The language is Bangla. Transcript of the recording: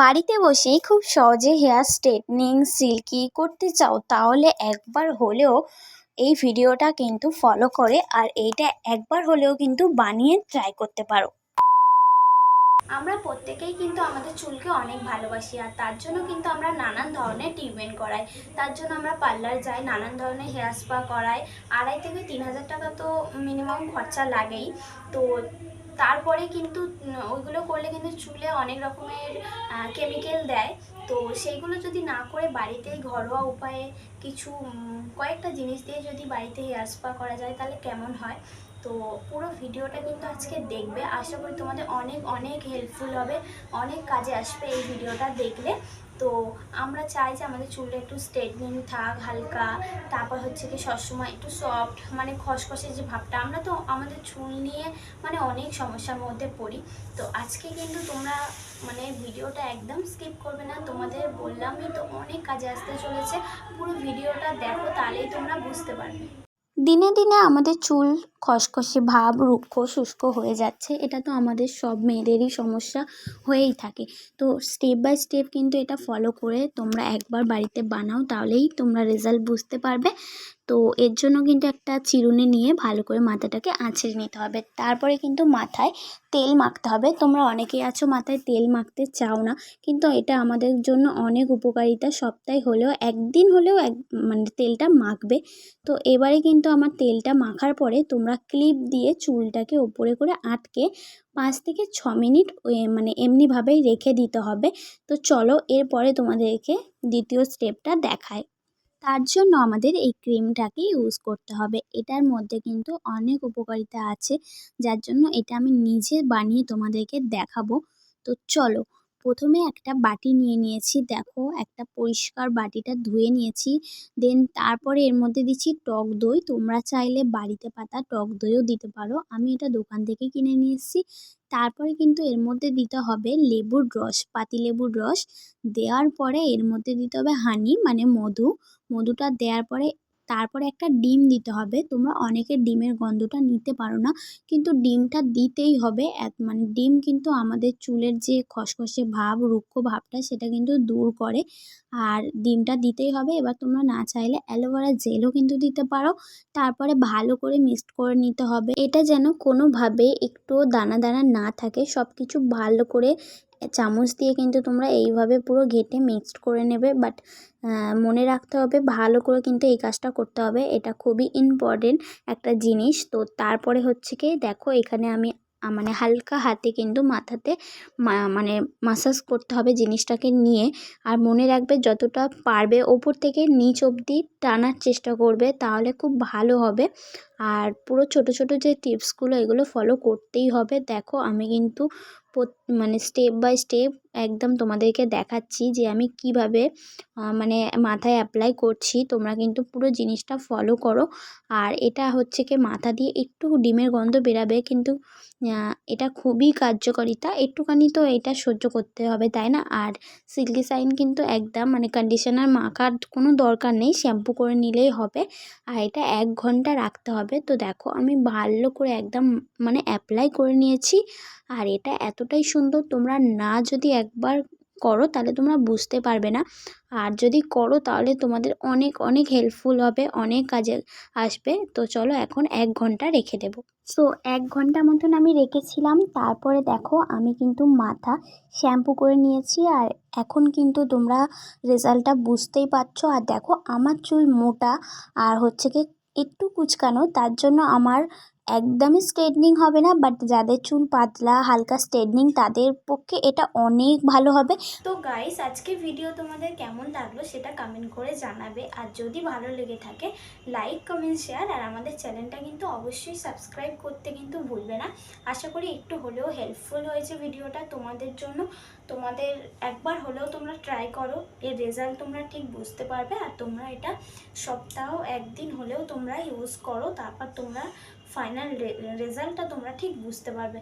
বাড়িতে বসেই খুব সহজে হেয়ার স্ট্রেটনিং, সিল্কি করতে চাও, তাহলে একবার হলেও এই ভিডিওটা কিন্তু ফলো করে আর এইটা একবার হলেও কিন্তু বানিয়ে ট্রাই করতে পারো। আমরা প্রত্যেকেই কিন্তু আমাদের চুলকে অনেক ভালোবাসি আর তার জন্য কিন্তু আমরা নানান ধরনের ট্রিটমেন্ট করাই। তার জন্য আমরা পার্লার যাই, নানান ধরনের হেয়ার স্পা করাই। আড়াই থেকে তিন হাজার টাকা তো মিনিমাম খরচা লাগেই। তো তারপরে কিন্তু ওইগুলো করলে কিন্তু চুলে অনেক রকমের কেমিক্যাল দেয়। তো সেইগুলো যদি না করে বাড়িতেই ঘরোয়া উপায়ে কিছু কয়েকটা জিনিস দিয়ে যদি বাড়িতে হেয়ার স্পা করা যায়, তাহলে কেমন হয়? তো পুরো ভিডিওটা কিন্তু আজকে দেখবে। আশা করি তোমাদের অনেক অনেক হেল্পফুল হবে, অনেক কাজে আসবে এই ভিডিওটা দেখলে। তো আমরা চাই যে আমাদের চুলটা একটু স্ট্রেটনিং থাক, হালকা, তারপর হচ্ছে কি সবসময় একটু সফট মানে খসখসে যে ভাবটা। আমরা তো আমাদের চুল নিয়ে মানে অনেক সমস্যার মধ্যে পড়ি। তো আজকে কিন্তু তোমরা মানে ভিডিওটা একদম স্কিপ করবে না। তোমাদের বললামই তো অনেক কাজে আসতে চলেছে। পুরো ভিডিওটা দেখো, তাহলেই তোমরা বুঝতে পারবে। দিনে দিনে আমাদের চুল খসখসে ভাব, রুক্ষ, শুষ্ক হয়ে যাচ্ছে। এটা তো আমাদের সব মেয়েদেরই সমস্যা হয়েই থাকে। তো স্টেপ বাই স্টেপ কিন্তু এটা ফলো করে তোমরা একবার বাড়িতে বানাও, তাহলেই তোমরা রেজাল্ট বুঝতে পারবে। তো এর জন্য কিন্তু একটা চিরুনি নিয়ে ভালো করে মাথাটাকে আঁচড়ে নিতে হবে। তারপরে কিন্তু মাথায় তেল মাখতে হবে। তোমরা অনেকেই আছো মাথায় তেল মাখতে চাও না, কিন্তু এটা আমাদের জন্য অনেক উপকারিতা। সপ্তাহে হলেও, একদিন হলেও এক মানে তেলটা মাখবে। তো এবারে কিন্তু আমার তেলটা মাখার পরে তোমরা ক্লিপ দিয়ে চুলটাকে ওপরে করে আটকে পাঁচ থেকে ছ মিনিট মানে এমনিভাবেই রেখে দিতে হবে। তো চলো, এরপরে তোমাদেরকে দ্বিতীয় স্টেপটা দেখায় তার জন্য আমাদের এই ক্রিমটাকে ইউজ করতে হবে। এটার মধ্যে কিন্তু অনেক উপকারিতা আছে, যার জন্য এটা আমি নিজে বানিয়ে তোমাদেরকে দেখাবো। তো চলো প্রথমে একটা বাটি নিয়ে নিয়েছি, দেখো। একটা পরিষ্কার বাটিটা ধুয়ে নিয়েছি। দেন তারপরে এর মধ্যে দিচ্ছি টক দই। তোমরা চাইলে বাড়িতে পাতা টক দইও দিতে পারো। আমি এটা দোকান থেকে কিনে নিয়ে এসেছি। তারপরে কিন্তু এর মধ্যে দিতে হবে লেবুর রস পাতিলেবুর রস। দেওয়ার পরে এর মধ্যে দিতে হবে হানি মানে মধু। মধুটা দেওয়ার পরে তারপরে একটা ডিম দিতে হবে। তোমরা অনেকে ডিমের গন্ধটা নিতে পারো না, কিন্তু ডিমটা দিতেই হবে। এক মানে ডিম কিন্তু আমাদের চুলের যে খসখসে ভাব, রুক্ষ ভাবটা, সেটা কিন্তু দূর করে। আর ডিমটা দিতেই হবে। এবার তোমরা না চাইলে অ্যালোভেরা জেলও কিন্তু দিতে পারো। তারপরে ভালো করে মিক্সড করে নিতে হবে। এটা যেন কোনোভাবে একটু দানা দানা না থাকে সব কিছু ভালো করে চামচ দিয়ে কিন্তু তোমরা এইভাবে পুরো ঘেঁটে মিক্সড করে নেবে বাট মনে রাখতে হবে ভালো করে কিন্তু এই কাজটা করতে হবে। এটা খুবই ইম্পর্টেন্ট একটা জিনিস। তো তারপরে হচ্ছে কি, দেখো এখানে আমি মানে হালকা হাতে কিন্তু মাথাতে মানে মাসাজ করতে হবে জিনিসটাকে নিয়ে। আর মনে রাখবে যতটা পারবে ওপর থেকে নিচ অবধি টানার চেষ্টা করবে, তাহলে খুব ভালো হবে। আর পুরো ছোট ছোট যে টিপসগুলো এগুলো ফলো করতেই হবে। দেখো আমি কিন্তু মানে স্টেপ বাই স্টেপ একদম তোমাদেরকে দেখাচ্ছি যে আমি কীভাবে মানে মাথায় অ্যাপ্লাই করছি। তোমরা কিন্তু পুরো জিনিসটা ফলো করো। আর এটা হচ্ছে কি মাথা দিয়ে একটু ডিমের গন্ধ বেরাবে কিন্তু এটা খুবই কার্যকারিতা। একটুখানি তো এটা সহ্য করতে হবে, তাই না? আর সিল্কি সাইন কিন্তু একদম মানে কন্ডিশনার মাখার কোনো দরকার নেই শ্যাম্পু করে নিলেই হবে। আর এটা এক ঘণ্টা রাখতে হবে। তো দেখো আমি ভালো করে একদম মানে অ্যাপ্লাই করে নিয়েছি। আর এটা এতটাই সুন্দর তোমরা না যদি একবার করো তাহলে তোমরা বুঝতে পারবে না। আর যদি করো তাহলে তোমাদের অনেক অনেক হেল্পফুল হবে, অনেক কাজে আসবে। তো চলো এখন এক ঘণ্টা রেখে দেবো। সো এক ঘণ্টা মতন আমি রেখেছিলাম। তারপরে দেখো আমি কিন্তু মাথা শ্যাম্পু করে নিয়েছি আর এখন কিন্তু তোমরা রেজাল্টটা বুঝতেই পারছ। আর দেখো আমার চুল মোটা আর হচ্ছে কি একটু কুচকানো, তার জন্য আমার একদমই স্ট্রেটনিং হবে না বাট যাদের চুল পাতলা, হালকা স্ট্রেটনিং তাদের পক্ষে এটা অনেক ভালো হবে। তো গাইস আজকে ভিডিও তোমাদের কেমন লাগল সেটা কমেন্ট করে জানাবে। আর যদি ভালো লেগে থাকে লাইক কমেন্ট শেয়ার আর আমাদের চ্যানেলটা কিন্তু অবশ্যই সাবস্ক্রাইব করতে কিন্তু ভুলবে না। আশা করি একটু হলেও হেল্পফুল হয়েছে ভিডিওটা তোমাদের জন্য। তোমাদের একবার হলেও তোমরা ট্রাই করো, এর রেজাল্ট তোমরা ঠিক বুঝতে পারবে। আর তোমরা এটা সপ্তাহ একদিন হলেও তোমরা ইউজ করো, তারপর তোমরা ফাইনাল রেজাল্টটা তোমরা ঠিক বুঝতে পারবে।